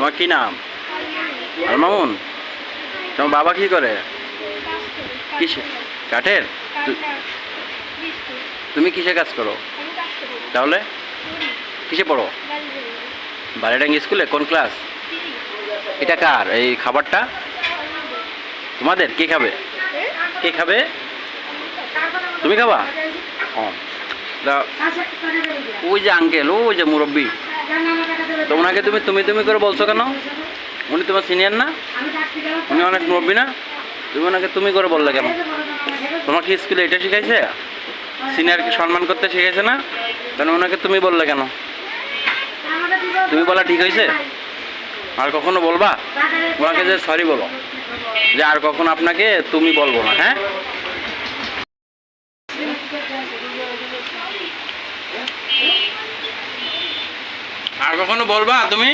তোমার কি নাম? আলমামুন তোমার বাবা কি করে? কিসে? কাঠের? তুমি কিসে কাজ করো? তাহলে? কিসে পড়ো? বালিডাঙ্গি স্কুলে? কোন ক্লাস? এটা কার? এই খাবারটা? তোমাদের? কে খাবে? কে খাবে? তুমি খাবা? ও। ওই যে আঙ্কেল ওই যে মুরব্বী। তো ওনাকে তুমি তুমি তুমি করে বলছো কেন? উনি তোমার সিনিয়র না? উনি অনেক মুরব্বী না? তুমি ওনাকে তুমি করে বললে কেন? তোমার কি স্কুলে এটা শিখাইছে? সিনিয়রকে সম্মান করতে শিখাইছে না? তাহলে ওনাকে তুমি বললে কেন? তুমি বলা ঠিক হয়েছে আর কখনো বলবা? ওনাকে যে সরি বলো। যে আর কখনো আপনাকে তুমি বলব না হ্যাঁ? আর কখনো বলবা তুমি?